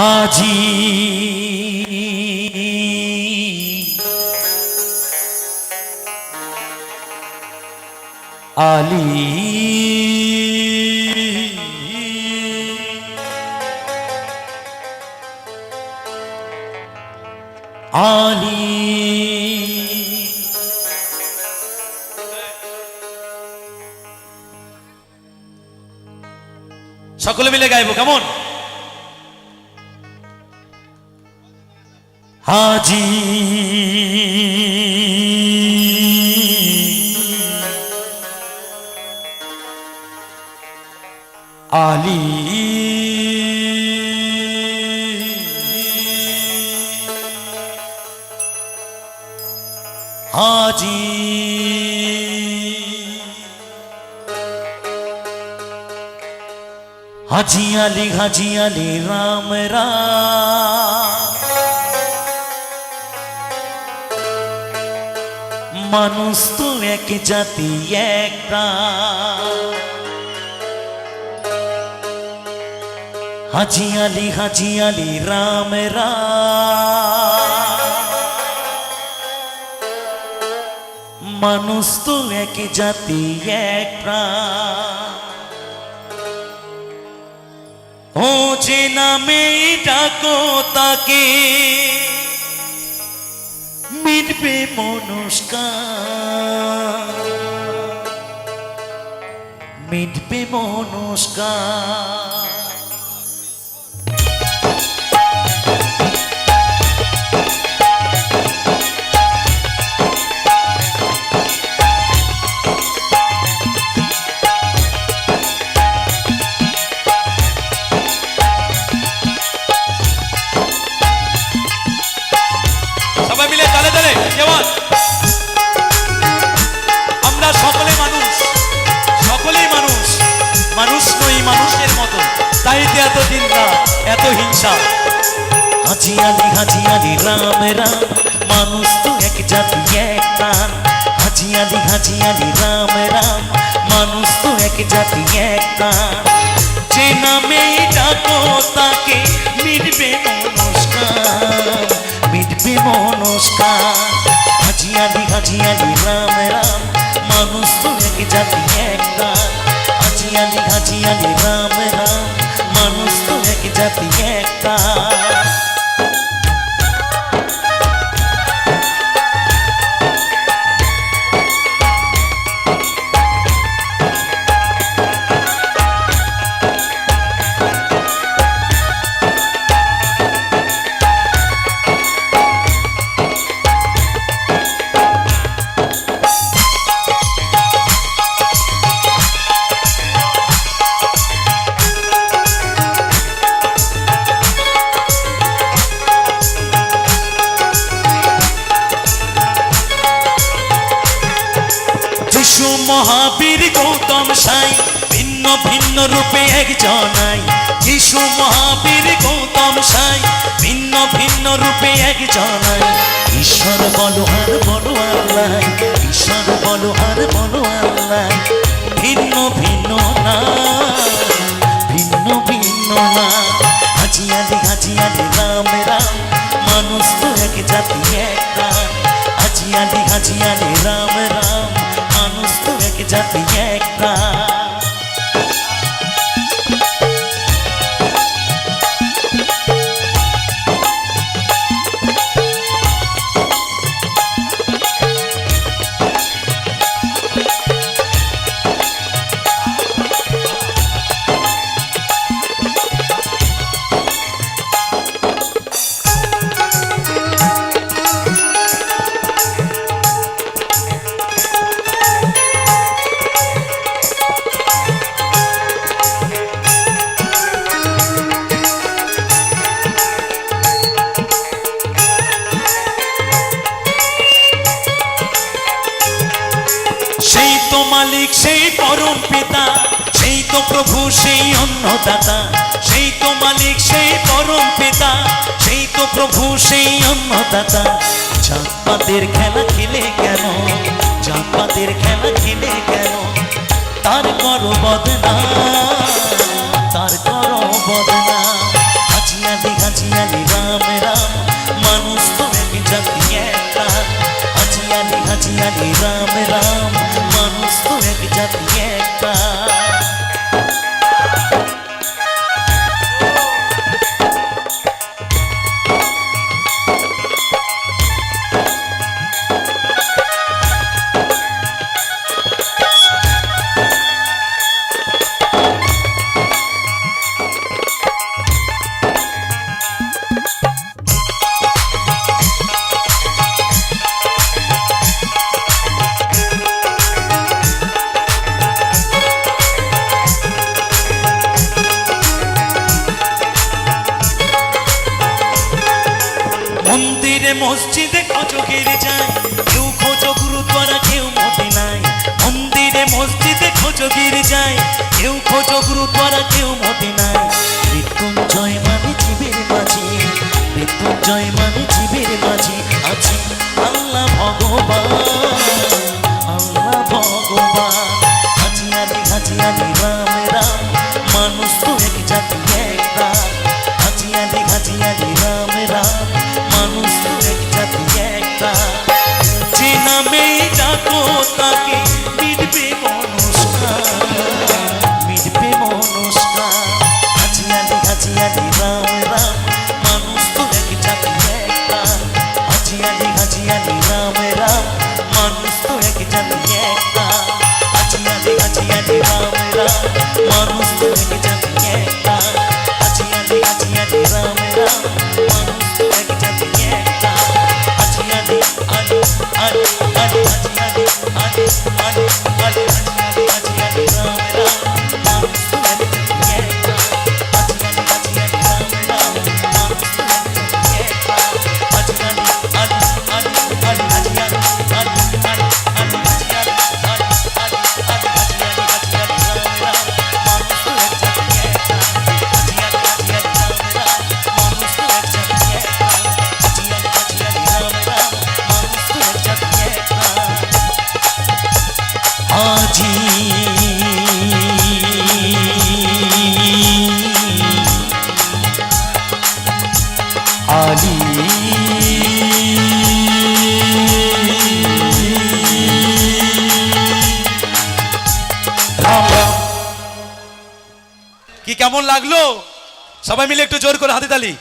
আজি আলী আলী সকলে মিলে গাইবো কেমন? হাজি আলী হাজি হাজি আলী হাজি আলী রাম রাম। মানুষ তো এক জাতি, এক হাজি আলী হাজি আলী রাম। মানুষ তো এক জাতি, এক প্রাণ। ও যে নামে ডাকো তাকে মিটবে মনস্কার। মিটবে মনস্কার। হিংসা হাজি আলি হাজি আলি রাম রাম। মানুষ তো এক জাতি এক প্রাণ হাজি আলি হাজি আলি রাম রাম। মানুষ তো এক জাতি এক প্রাণ যে নামে ডাকো, তাকে মিটবে নমস্কার মিটবে মনস্কার। হাজি আলি হাজি আলি রাম রাম। মানুষ তো এক জাতি এক প্রাণ হাজি আলি হাজি আলি রাম রাম। মানুষ তো এক জাতি এক ভিন্ন রূপে একজনাই যিশু মহাবীর গৌতম সাই, ভিন্ন ভিন্ন রূপে একজনাই ঈশ্বর বলো আর বলো আল্লাহ ঈশ্বর বলো আর বলো আল্লাহ ভিন্ন ভিন্ন না, ভিন্ন ভিন্ন না। হাজি আলি হাজি আলি, রাম রাম। মানুষ তো এক জাতি, এক প্রাণ। হাজি আলি হাজি আলি, রাম রাম। মানুষ তো এক জাতি, এক প্রাণ। পরম পিতা, সেই তো প্রভু, সেই অন্নদাতা সেই তো মালিক, সেই পরম পিতা, সেই তো প্রভু, সেই অন্নদাতা জাতপাতের খেলা খেলে কেন? জাতপাতের খেলা খেলে কেন? তার করো বদনা, তার করো বদনা। মসজিদে খজকের যায় কেউ খোঁজ গুরুদ্বারা কেউ মতে নাই। মন্দিরে, মসজিদে খজকের যায় কেউ খোঁজ গুরুদ্বারা কেউ মতে নাই। মৃত্যুঞ্জয় মানে জীবের মাঝে। মৃত্যুঞ্জয় মানে জীবের মাঝে। আছে আল্লাহ ভগবান। কেমন লাগল? সবাই মিলে একটু জোর করে হাতে তালি।